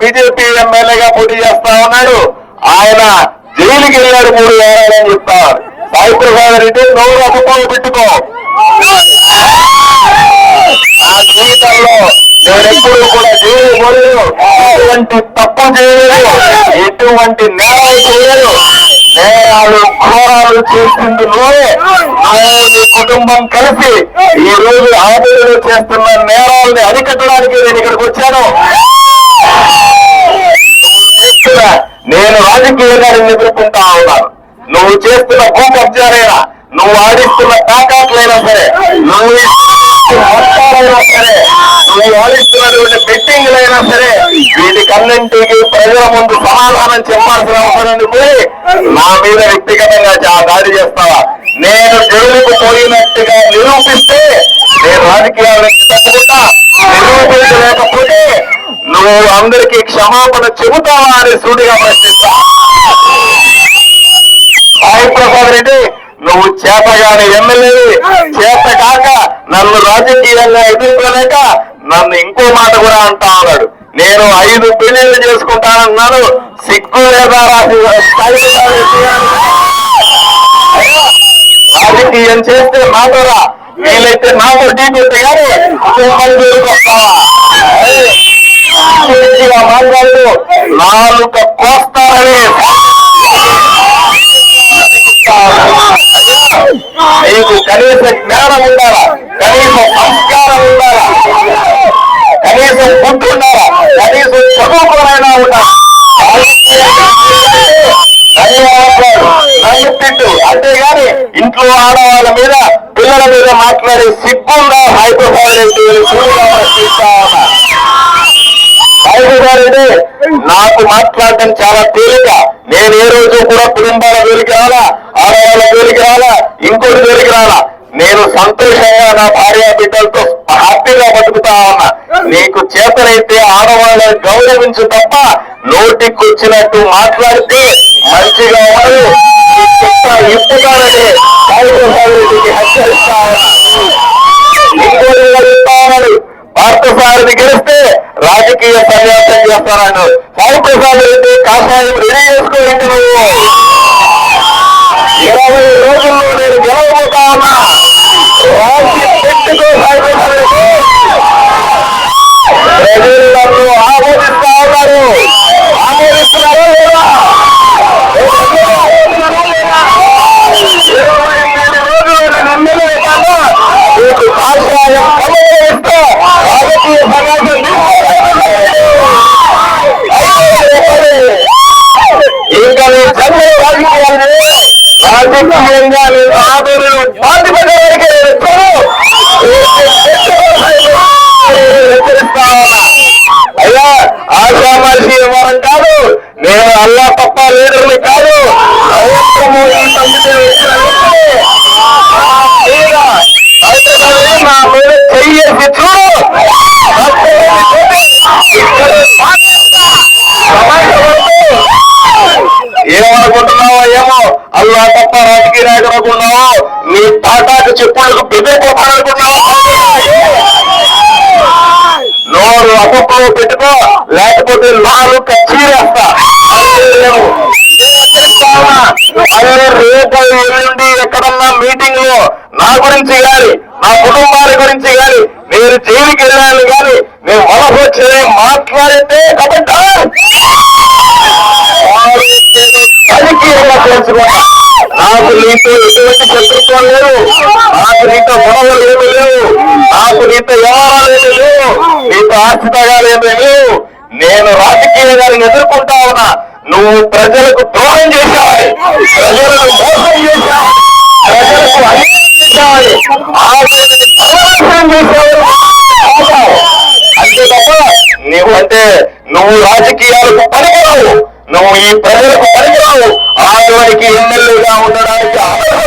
BJP ఎమ్మెల్యేగా పోటీ చేస్తా ఉన్నాడు. ఆయన జైలుకి వెళ్ళాడు మూడు వేలని చెప్తారు సాయి ప్రసాద్ రెడ్డి నోరు అప్పుకోలు పెట్టుకో. నా జీవితంలో నేనెప్పుడు కూడా జైలు పోలేదు. ఎటువంటి తప్పు చేయలేదు. ఎటువంటి నేరాలు చేయలేదు. నేరాలు ఘోరాలు చేసింది నువ్వే నీ కుటుంబం కలిసి ఈ రోజు ఆదరణ చేస్తున్న నేరాలని అరికట్టడానికి నేను ఇక్కడికి వచ్చాను. చేస్తున్న నేను రాజకీయంగా ఎదుర్కొంటా ఉన్నాను. నువ్వు చేస్తున్న భూ కబ్జాలైనా నువ్వు ఆడిస్తున్న తాకాట్లైనా సరే నువ్వు ఇస్తున్న సరే నువ్వు ఆడిస్తున్నటువంటి బెట్టింగ్లైనా సరే వీటికన్నింటికి ప్రజల ముందు సమాధానం చెప్పాల్సిన అవసరం పోయి నా మీద వ్యక్తిగతంగా దాడి చేస్తావా? నేను జైలుకు పోయినట్టుగా నిరూపిస్తే నేను రాజకీయాల నుంచి తప్పుకుంటా నిరూపించలేకపోతే నువ్వు అందరికీ క్షమాపణ చెబుతావా అని సూటిగా ప్రశ్నిస్తా. సాయి ప్రసాద్ రెడ్డి నువ్వు చేతగాని ఎమ్మెల్యే చేత కాక నన్ను రాజకీయంగా ఎదుర్కోలేక నన్ను ఇంకో మాట కూడా అంటా ఉన్నాడు. నేను ఐదు పెళ్ళిళ్ళు చేసుకుంటానన్నాను. సిగ్గు లేదా రాజకీయం చేస్తే నాతోరా వీలైతే నాతో ఢీ కొట్టి కానీ కుటుంబం జోలికొస్తావా గట్టిగా మాట్లాడు. నాలుక కోస్తారని. నీకు కనీస జ్ఞానం ఉండాలా? కనీస సంస్కారం ఉండాలా? కనీసం బుద్ధి ఉండాలా? కనీసం చదువుకోనైనా ఉండాలి? నన్ను మాట్లాడు నన్ను తిట్టు. అంతేగాని ఇంట్లో ఆడవాళ్ళ మీద పిల్లల మీద మాట్లాడే సిగ్గుందా? హైదరాబాద్ రెడ్డి సూర్యుగా ప్రశ్నిస్తా ఉన్నా నాకు మాట్లాడటం చాలా తేలిక. నేను ఏ రోజు కూడా కుటుంబాల జోలికి రాలా ఆడవాళ్ళ జోలికి రాలా ఇంకోటి జోలికి రాలా. నేను సంతోషంగా నా భార్య బిడ్డలతో హ్యాపీగా బతుకుతా ఉన్నా. నీకు చేతనైతే ఆడవాళ్ళని గౌరవించు తప్ప నోటికొచ్చినట్టు మాట్లాడితే మంచిగా ఉండదు. ఈ ఇప్పుతానని సాయిబారెడ్డికి హెచ్చరిస్తా ఉన్నా. ఇంకోటి భారత ఉన్నాడు గెలిస్తే రాజకీయ సన్యాసం చేస్తానన్నాడు సాయి ప్రసాద్ రెడ్డి కాషాయం రెడీ చేసుకోండి నువ్వు. ఇరవై రోజుల్లో నేను గెలవబోతా ఉన్నా పెట్టుకో సాయి ప్రసాద్ రెడ్డి నన్ను ఆమోదిస్తా ఉన్నారు ఆమోదిస్తున్నారా లేదా ఇరవై మూడు రోజులు నేను ఎమ్మెల్యే కాదు నీకు కాషాయం సమన్వయిస్తా రాజకీయ సమాజం ఇంకా నేను చదివే రాజకీయాలు రాజకీయంగా నేను ఆదరణ బాధ్యత వరకే హెచ్చరిస్తా ఉన్నా అయ్యా ఆశామాషి వ్యవహారం కాదు. నేను అల్లా తప్ప లీడర్ని కాదు నరేంద్ర మోడీ పంపితే వచ్చిన వ్యక్తిని. నా మీద అయితే నా మీద చెయ్యేసి చూడు ఏమనుకుంటున్నావో ఏమో అల్లా తప్ప రాజకీయ నాయకుడు అనుకున్నావో నీ తాటాకు చెప్పులకు బెదిరిపోతాననుకున్నావో నోరు పెట్టుకో. లేకపోతే నాలు చీరేస్తా అదే రేపు ఎల్లుండి ఎక్కడన్నా మీటింగ్లో నా గురించి గాని నా కుటుంబాల గురించి గాని నేను జైలుకి వెళ్ళాను గాని నేను వలస వచ్చే మాట్లాడితే కాబట్టి రాజకీయంగా తెలుసుకున్నా నాకు నీతో ఎటువంటి శత్రుత్వం లేదు. నాకు నీతో గొడవ లేదు. నీతో వ్యవహారాలు ఏమీ లేవు నీతో నేను రాజకీయంగా నేను ఎదుర్కొంటా ఉన్నా. నువ్వు ప్రజలకు ద్రోహం చేశావని ప్రజలకు మోసం చేశావు ప్రజలకు అన్యాయం చేశావని ఆశయాన్ని సర్వనాశనం చేశావు అంతే తప్ప నువ్వు అంటే నువ్వు రాజకీయాలకు పనికిరావు. నువ్వు ఈ ప్రజలకు పనికిరావు. ఆదోనికి ఎమ్మెల్యేగా ఉండడానికి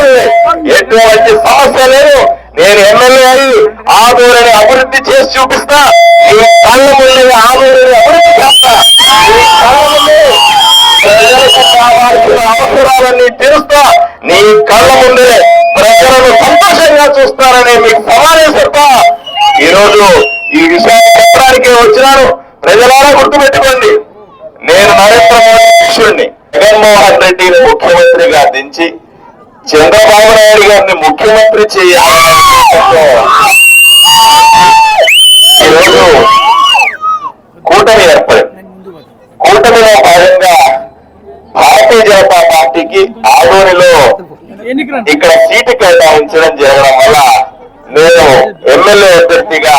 లేదు. ఎటువంటి సమస్య లేదు. నేను ఎమ్మెల్యే అయి ఆదూరని అభివృద్ధి చేసి చూపిస్తా. నీ కళ్ళ ముందు ఆదూరని అభివృద్ధి చేస్తా. ప్రజలకు కావాల్సిన అవసరాలన్నీ తీరుస్తా. నీ కళ్ళ ముందే ప్రజలను సంతోషంగా చూస్తారని మీకు సవాలే చెప్తా. ఈరోజు ఈ విషయాన్ని చెప్పడానికే వచ్చినాను. ప్రజలారా గుర్తుపెట్టుకోండి. నేను నరేంద్ర మోడీ శిష్యుడిని జగన్మోహన్ రెడ్డిని ముఖ్యమంత్రిగా దించి చంద్రబాబు నాయుడు గారిని ముఖ్యమంత్రి చేయాలనే కూటమి ఏర్పడింది. కూటమిలో భాగంగా భారతీయ జనతా పార్టీకి ఆదోనిలో ఇక్కడ సీటు కేటాయించడం జరగడం వల్ల నేను ఎమ్మెల్యే అభ్యర్థిగా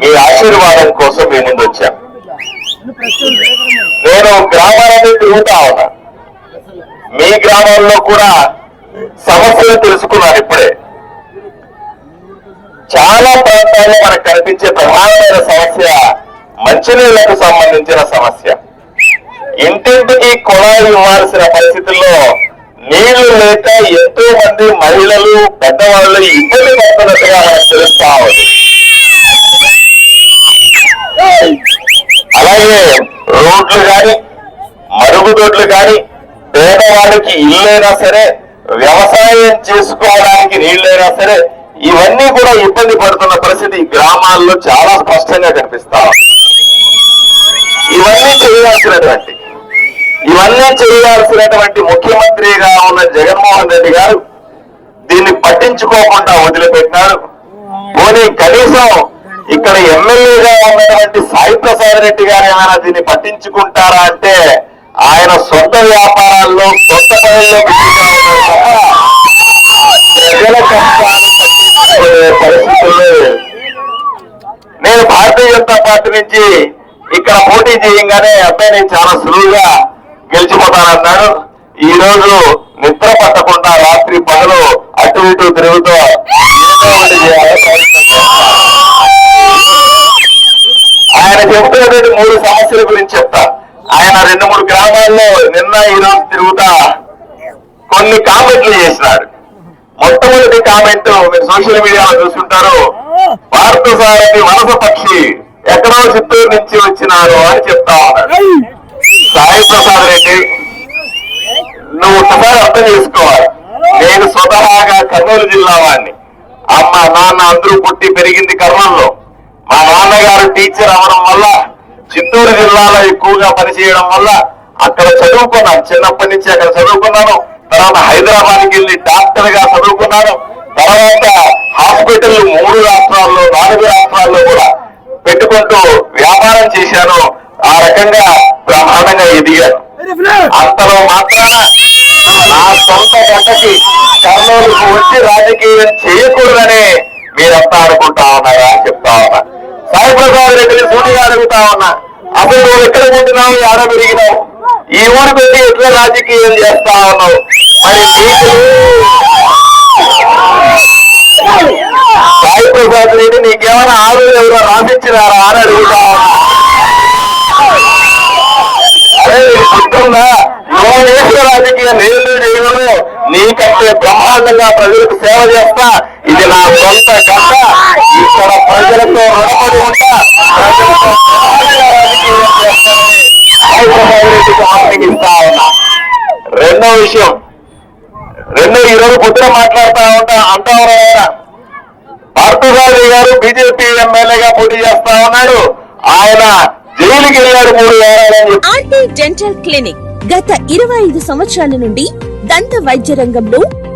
మీ ఆశీర్వాదం కోసం మీ ముందు వచ్చాను. నేను గ్రామాలన్నీ తిరుగుతా ఉన్నా. మీ గ్రామాల్లో కూడా సమస్యలు తెలుసుకున్నారు ఇప్పుడే. చాలా ప్రాంతాల్లో మనకు కనిపించే ప్రధానమైన సమస్య మంచినీళ్ళకు సంబంధించిన సమస్య. ఇంటింటికి కుళాయి ఇవ్వాల్సిన పరిస్థితుల్లో నీళ్ళు లేక ఎంతో మంది మహిళలు పెద్దవాళ్ళు ఇబ్బంది పడుతున్నట్టుగా మనకు తెలుస్తా ఉంది. అలాగే రోడ్లు కానీ మరుగుదొడ్లు కానీ పేదవాళ్ళకి ఇల్లైనా సరే వ్యవసాయం చేసుకోవడానికి నీళ్ళైనా సరే ఇవన్నీ కూడా ఇబ్బంది పడుతున్న పరిస్థితి గ్రామాల్లో చాలా స్పష్టంగా కనిపిస్తా ఇవన్నీ చేయాల్సినటువంటి ఇవన్నీ చేయాల్సినటువంటి ముఖ్యమంత్రిగా ఉన్న జగన్మోహన్ రెడ్డి గారు దీన్ని పట్టించుకోకుండా వదిలిపెట్టినారు. పోనీ కనీసం ఇక్కడ ఎమ్మెల్యేగా ఉన్నటువంటి సాయి ప్రసాద్ రెడ్డి గారు ఏమైనా దీన్ని పట్టించుకుంటారా అంటే ఆయన సొంత వ్యాపారాల్లో సొంత పనుల్లో ప్రజల పరిస్థితుల్లో నేను భారతీయ జనతా పార్టీ నుంచి ఇక్కడ పోటీ చేయంగానే అబ్బాయి నేను చాలా సులువుగా గెలిచిపోతానన్నాడు. ఈ రోజు నిద్ర పట్టకుండా రాత్రి పనులు అటు ఇటు తిరుగుతూ ఆయన చెప్తున్నటువంటి మూడు సమస్యల గురించి చెప్తాను. ఆయన రెండు మూడు గ్రామాల్లో నిన్న ఈ రోజు తిరుగుతా కొన్ని కామెంట్లు చేసినాడు. మొట్టమొదటి కామెంట్ మీరు సోషల్ మీడియాలో చూస్తుంటారు. భారత సారథి వలస పక్షి ఎక్కడో చిత్తూరు నుంచి వచ్చినారు అని చెప్తా ఉన్నాడు. సాయి ప్రసాద్ రెడ్డి నువ్వు ఒకసారి అర్థం చేసుకోవాలి. నేను స్వతహాగా కర్నూలు జిల్లా వాడిని. అమ్మ నాన్న అందరూ పుట్టి పెరిగింది కర్నూలులో. మా నాన్నగారు టీచర్ అవడం వల్ల చిత్తూరు జిల్లాలో ఎక్కువగా పనిచేయడం వల్ల అక్కడ చదువుకున్నాను. చిన్నప్పటి నుంచి అక్కడ చదువుకున్నాను. తర్వాత హైదరాబాద్కి వెళ్ళి డాక్టర్గా చదువుకున్నాను. తర్వాత హాస్పిటల్ మూడు రాష్ట్రాల్లో నాలుగు రాష్ట్రాల్లో కూడా పెట్టుకుంటూ వ్యాపారం చేశాను. ఆ రకంగా బ్రహ్మాండంగా ఎదిగాను అంతలో మాత్రాన నా సొంత గంటకి కర్నూలుకు వచ్చి రాజకీయం చేయకూడదని మీరంతా అనుకుంటా ఉన్నారా అని చెప్తా ఉన్నా. సాయి ప్రసాద్ రెడ్డిని సూటిగా అడుగుతా ఉన్నా. అసలు నువ్వు ఎక్కడ పుట్టినావు ఆడ పెరిగినావు ఈ ఊరు పెట్టి ఎట్లా రాజకీయం చేస్తా ఉన్నావు? మరి నీకు సాయి ప్రసాద్ రెడ్డి నీకేమైనా ఆరు ఎవరో రాసిచ్చినారా అని అడుగుతా ఉన్నా. అరే గుర్తుందా? నువ్వు చేసిన రాజకీయ నేను చేయను. నీకంటే బ్రహ్మాండంగా ప్రజలకు సేవ చేస్తా. ఇది నా సొంత గంట ఇక్కడ ప్రజలతో రుణపడి ఉంటా ప్రజలతో బ్రహ్మాండంగా రెడ్డికి హామీ ఉన్నా. రెండో విషయం. రెండో ఈ రోజు పొద్దున మాట్లాడుతా ఉంటా అంటా ఉన్నా పార్థసారథి గారు బీజేపీ ఎమ్మెల్యేగా పోటీ చేస్తా ఉన్నాడు. ఆయన జైలుకి వెళ్ళాడు మూడు ఆర్టీ డెంటల్ క్లినిక్ గత ఇరవై ఐదు సంవత్సరాల నుండి దంత వైద్య రంగంలో